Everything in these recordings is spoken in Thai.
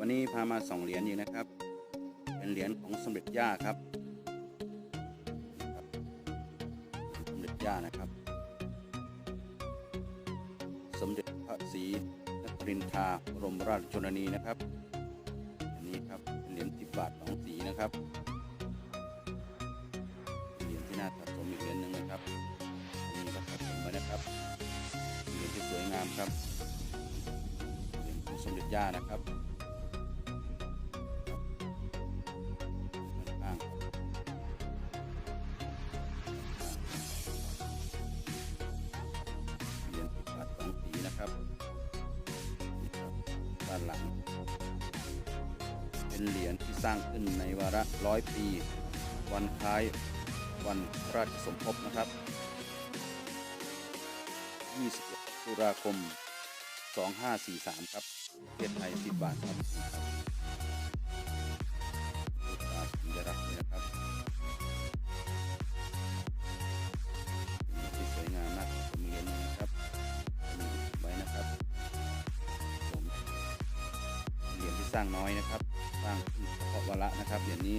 วันนี้พามาสองเหรียญอีกนะครับ เป็นเหรียญของสมเด็จย่าครับ สมเด็จย่านะครับ สมเด็จพระศรีนครินทราบรมราชชนนีนะครับ อันนี้ครับเป็นเหรียญสิบบาทสองสีนะครับเป็นเหรียญที่น่าสะสมอีกเหรียญหนึ่งนะครับอันนี้ก็สะสมไว้นะครับเหรียญที่สวยงามครับเหรียญของสมเด็จย่านะครับานหลัง เป็นเหรียญที่สร้างขึ้นในวาระร้อยปี วันคล้ายวันพระราชสมภพนะครับ 21ตุลาคม 2543 ครับประเทศไทย 10 บาทครับรูปตราสัญลักษณ์นะครับ สร้างน้อยนะครับ สร้างเฉพาะวาระนะครับเหรียญนี้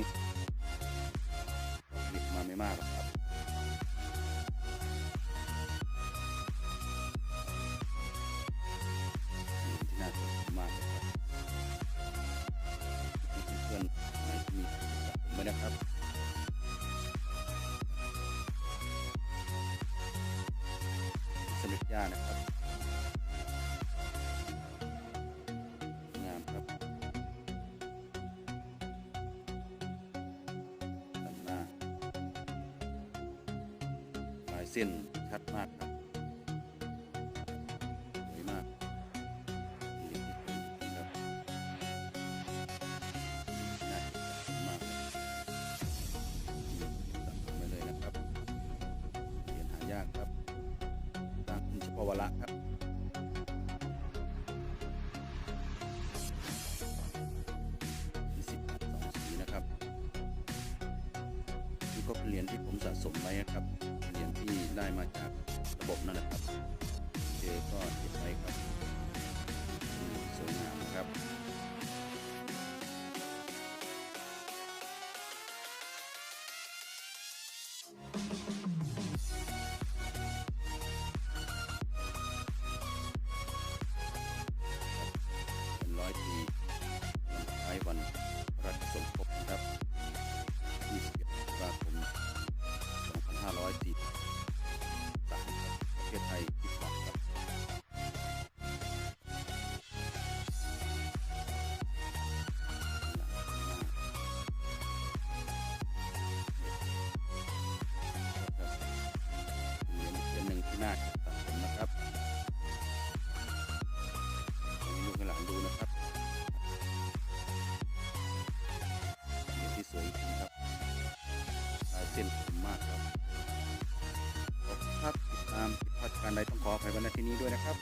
ผลิตมาไม่มากหรอกครับที่น่าสนใจมากเลยครับเพื่อนๆไหนที่มีสะสมไว้นะครับสมเด็จย่านะครับ เส้นชัดมากครับสวยมากเหรียญที่สวยจริงๆครับน่าสมากเลยสะสมไปเลยนะครับเหรียญหายากครับสร้างเฉพาะวาระครับมีสิบสองสีนะครับนี่ก็เป็นเหรียญที่ผมสะสมไว้นะครับ ได้มาจากระบบนั่นแหละครับเจก็เก็บไว้ครับสวยงามนะครับ หน้าต่าจะสะสมนะครับให้ลูกให้หลานดูนะครับเด็ที่สวยจริงครับลายเส้นคมมากครับขอบคุณครับติดตามผิดพลาดการใดต้องขออภัยวันในที่นี้ด้วยนะครับ